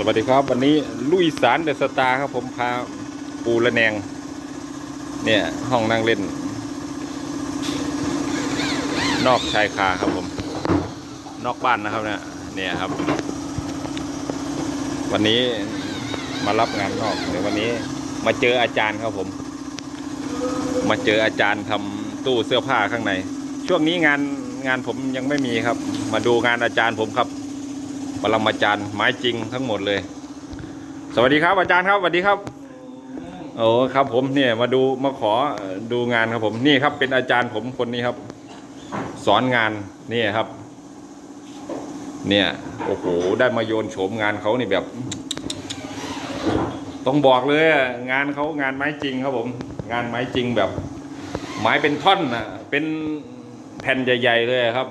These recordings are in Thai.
สวัสดีครับ วันนี้ลุยสารเดอะสตาร์ครับผมพาปูละแนง เนี่ยห้องนั่งเล่น นอกชายคาครับผม นอกบ้านนะครับเนี่ยเนี่ยครับ วันนี้มารับงานนอกเดี๋ยววันนี้มาเจออาจารย์ครับผม มาเจออาจารย์ทำตู้เสื้อผ้าข้างใน ช่วงนี้งานงานผมยังไม่มีครับ มาดูงานอาจารย์ผมครับ ปรมาจารย์ไม้จริงทั้งหมดเลย สวัสดีครับอาจารย์ครับสวัสดีครับโอ้ครับผมเนี่ยมาดูมาขอดูงานครับผมนี่ครับเป็นอาจารย์ผมคนนี้ครับ สอนงานนี่ครับ เนี่ยโอ้โหได้มาโยนโฉมงานเขานี่แบบ ต้องบอกเลยงานเขางานไม้จริงครับผม งานไม้จริงแบบ ไม้เป็นท่อนนะเป็นแผ่นใหญ่ ๆ เลยครับ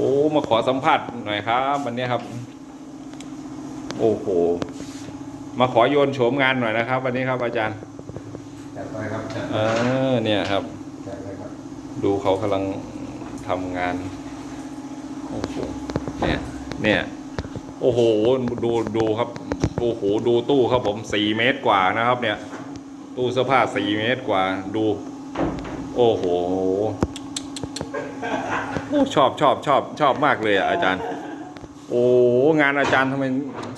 อ้มาขอสัมภาษณ์หน่อยครับวันนี้ครับ โอ้โหมาขอโยนโฉมงานหน่อยนะครับ วันนี้ครับอาจารย์จัดไปครับจัดเออเนี่ยครับ จัดไปครับ ดูเขากำลังทำงานโอ้โหเนี่ยเนี่ยโอ้โหดูดูครับโอ้โหดูตู้ครับผมสี่เมตรกว่านะครับ เนี่ย ตู้เสื้อผ้าสี่เมตรกว่า ดู โอ้โห โอ้ชอบชอบชอบชอบมากเลยอะอาจารย์ โอ้งานอาจารย์ทำไม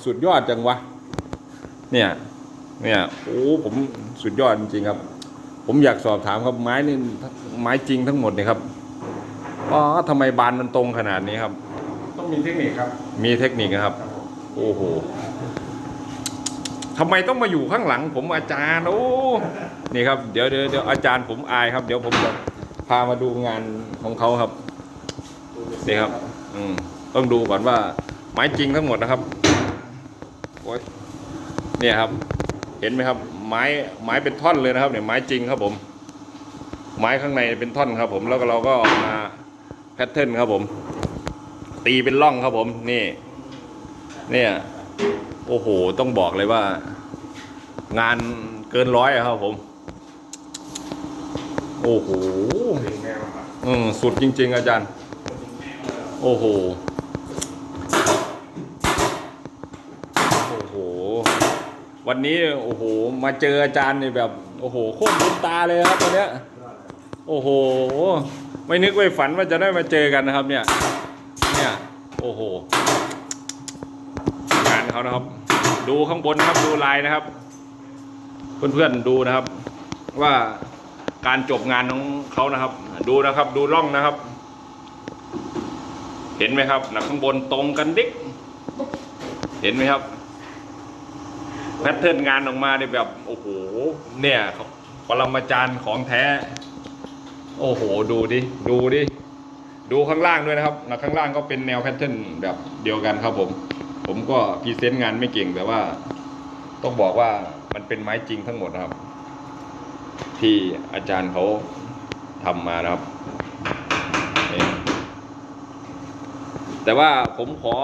สุดยอดจังวะ เนี่ย เนี่ยโอ้ผมสุดยอดจริงๆครับ ผมอยากสอบถามครับไม้นี่ไม้จริงทั้งหมดเนี่ยครับอ๋อทำไมบานมันตรงขนาดนี้ครับ ต้องมีเทคนิคครับ มีเทคนิคนะครับ โอ้โหทำไมต้องมาอยู่ข้างหลัง ผมอาจารย์โอ้นี่ครับเดี๋ยวเดี๋ยวเดี๋ยวอาจารย์ผมอายครับ เดี๋ยวผมจะพามาดูงานของเขาครับ นี่ครับ อืมต้องดูก่อนว่าไม้จริงทั้งหมดนะครับโอ้ยเนี่ยครับ เห็นไหมครับ ไม้ไม้เป็นท่อนเลยนะครับ เนี่ยไม้จริงครับผม ไม้ข้างในเป็นท่อนครับ ผมแล้วก็เราก็มาแพทเทิร์นครับผม ตีเป็นร่องครับผม นี่ เนี่ย โอ้โห ต้องบอกเลยว่า งานเกินร้อยครับผม โอ้โหถึงแนวครับอืมสุดจริง ๆ อาจารย์ โอ้โห โอ้โห วันนี้โอ้โห มาเจออาจารย์เนี่ยแบบ โอ้โหโคตรบุญตาเลยครับตอนเนี้ย โอ้โห ไม่นึกไม่ฝันว่าจะได้มาเจอกันนะครับ เนี่ย เนี่ย โอ้โห งานเขานะครับ ดูข้างบนนะครับ ดูลายนะครับ เพื่อนๆดูนะครับ ว่าการจบงานของเขานะครับ ดูนะครับ ดูร่องนะครับ ห็นไหมครับหนักข้างบนตรงกันดิ๊กเห็นไหมครับแพทเทิร์นงานออกมาเนี่ยแบบโอ้โหเนี่ยปรมาจารย์ของแท้ โอ้โหดูดิดูดิดูข้างล่างด้วยนะครับหนักข้างล่างก็เป็นแนวแพทเทิร์นแบบเดียวกันครับผม ผมก็พรีเซนต์งานไม่เก่งแต่ว่า ต้องบอกว่ามันเป็นไม้จริงทั้งหมดนะครับ ที่อาจารย์เขาทำมานะครับนี่ แต่ว่าผมขอ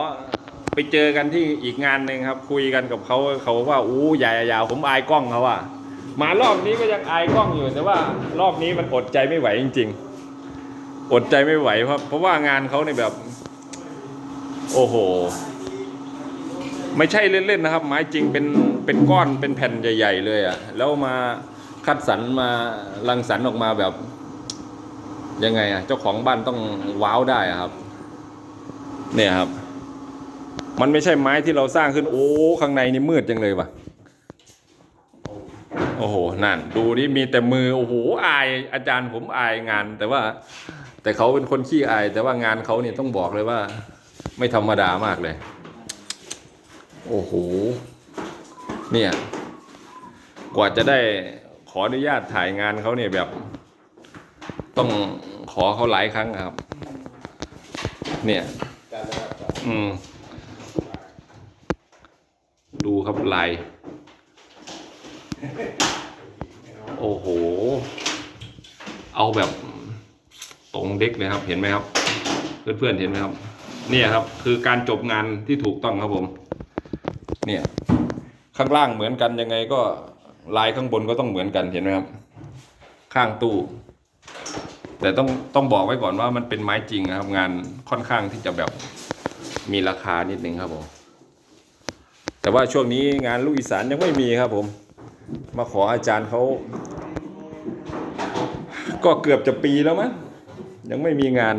ไปเจอกันที่อีกงานหนึ่งครับ คุยกันกับเขาเขาว่าอู้ใหญ่ยาวผมอายกล้องเขาอะมารอบนี้ก็ยังอายกล้องอยู่แต่ว่ารอบนี้มันอดใจไม่ไหวจริง ๆ อดใจไม่ไหวเพราะเพราะว่างานเขาในแบบ โอ้โห ไม่ใช่เล่นๆนะครับ ไม้จริงเป็นเป็นก้อนเป็นแผ่นใหญ่ ๆ เลยอะ่ะแล้วมาคัดสรรมารังสรรค์ออกมาแบบ ยังไงอะ่ะเจ้าของบ้านต้องว้าวได้อะครับ เนี่ยครับ มันไม่ใช่ไม้ที่เราสร้างขึ้น โอ้ข้างในนี่มืดจังเลยว่ะโอ้โหนั่น ดูนี่มีแต่มือโอ้โหอายอาจารย์ผมอายงาน แต่ว่า แต่เขาเป็นคนขี้อาย แต่ว่างานเขาเนี่ยต้องบอกเลยว่า ไม่ธรรมดามากเลย โอ้โหเนี่ย กว่าจะได้ขออนุญาตถ่ายงานเขาเนี่ยแบบ ต้องขอเขาหลายครั้งอะครับ เนี่ย อืม ดูครับลาย โอ้โห เอาแบบตรงเด็กเลยครับ เห็นไหมครับ เพื่อนๆเห็นไหมครับ เนี่ยครับ คือการจบงานที่ถูกต้องครับผม เนี่ย ข้างล่างเหมือนกันยังไงก็ลายข้างบนก็ต้องเหมือนกันเห็นไหมครับ ข้างตู้ แต่ต้องต้องบอกไว้ก่อนว่ามันเป็นไม้จริงนะครับ งานค่อนข้างที่จะแบบ มีราคานิดหนึ่งครับผม แต่ว่าช่วงนี้งานลูกอีสานยังไม่มีครับผม มาขออาจารย์เขา ก็เกือบจะปีแล้วมั้งยังไม่มีงาน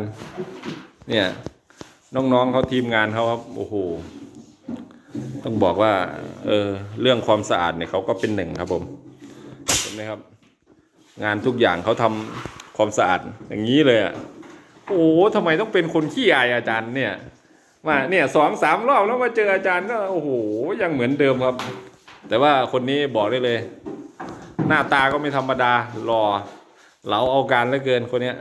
เนี่ย น้องๆเขาทีมงานเขาครับโอ้โหต้องบอกว่า เออ เรื่องความสะอาดเนี่ยเขาก็เป็นหนึ่งครับผมเห็นไหมครับ งานทุกอย่างเขาทำความสะอาดอย่างนี้เลยอะโอ้โหทำไมต้องเป็นคนขี้อายอาจารย์เนี่ย มาเนี่ยสองสามรอบแล้วมาเจออาจารย์ก็โอ้โหยังเหมือนเดิมครับ แต่ว่าคนนี้บอกได้เลย หน้าตาก็ไม่ธรรมดาหล่อเหลาเอาการเหลือเกินคนเนี้ย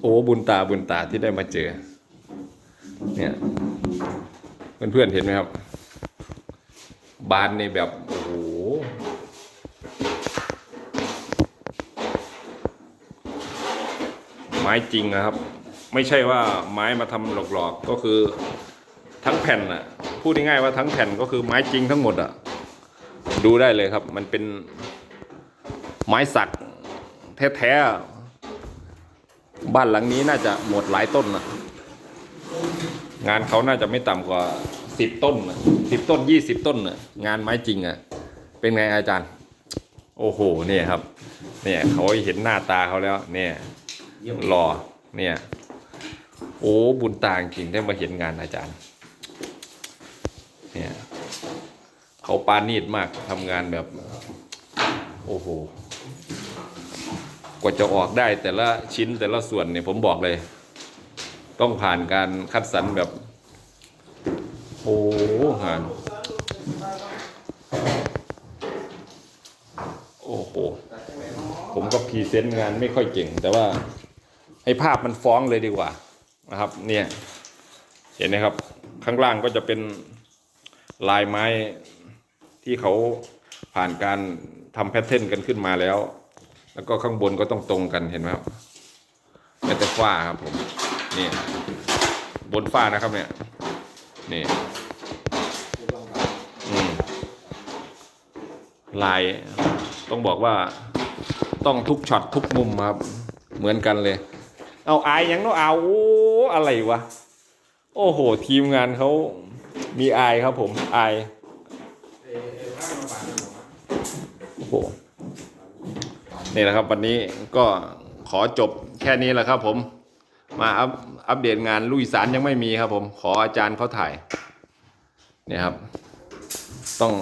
โอ้บุญตาบุญตาที่ได้มาเจอ เนี่ยเพื่อนๆเห็นไหมครับ บานในแบบโอ้โหไม้จริงนะครับ ไม่ใช่ว่าไม้มาทำหลอกๆก็คือทั้งแผ่นน่ะพูดง่ายๆว่าทั้งแผ่นก็คือไม้จริงทั้งหมดอะดูได้เลยครับ มันเป็นไม้สักแท้ๆบ้านหลังนี้น่าจะหมดหลายต้นนะงานเขาน่าจะไม่ต่ำกว่าสิบต้นสิบต้นยี่สิบต้นน่ะงานไม้จริงอะเป็นไงอาจารย์ โอ้โหเนี่ยครับ เนี่ยเขาเห็นหน้าตาเขาแล้ว เนี่ยหล่อเนี่ย โอ้บุญตาจริงได้มาเห็นงานอาจารย์ เนี่ยเขาปานีดมากทำงานแบบ โอ้โห กว่าจะออกได้แต่ละชิ้นแต่ละส่วนเนี่ยผมบอกเลย ต้องผ่านการคัดสรรแบบ โอ้โหงานโอ้โห ผมก็พรีเซนต์งานไม่ค่อยเก่ง แต่ว่าให้ภาพมันฟ้องเลยดีกว่า นะครับ เนี่ย เห็นไหมครับ ข้างล่างก็จะเป็นลายไม้ที่เขาผ่านการทำแพทเทิร์นกันขึ้นมาแล้ว แล้วก็ข้างบนก็ต้องตรงกันเห็นไหมครับแม้แต่ฝ้าครับผมนี่บนฝ้านะครับเนี่ยนี่ลายต้องบอกว่าต้องทุกช็อตทุกมุมครับ เหมือนกันเลย เอาอายยังต้องเอาอะไรวะ โอ้โห ทีมงานเขามีอายครับผมอายโอ้โหนี่แหละครับวันนี้ก็ขอจบแค่นี้แหละครับผม มาอัปอัปเดตงานลุยสารยังไม่มีครับผม ขออาจารย์เขาถ่ายเนี่ยครับ ต้อง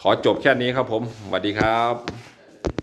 ขอจบแค่นี้ครับผมสวัสดีครับ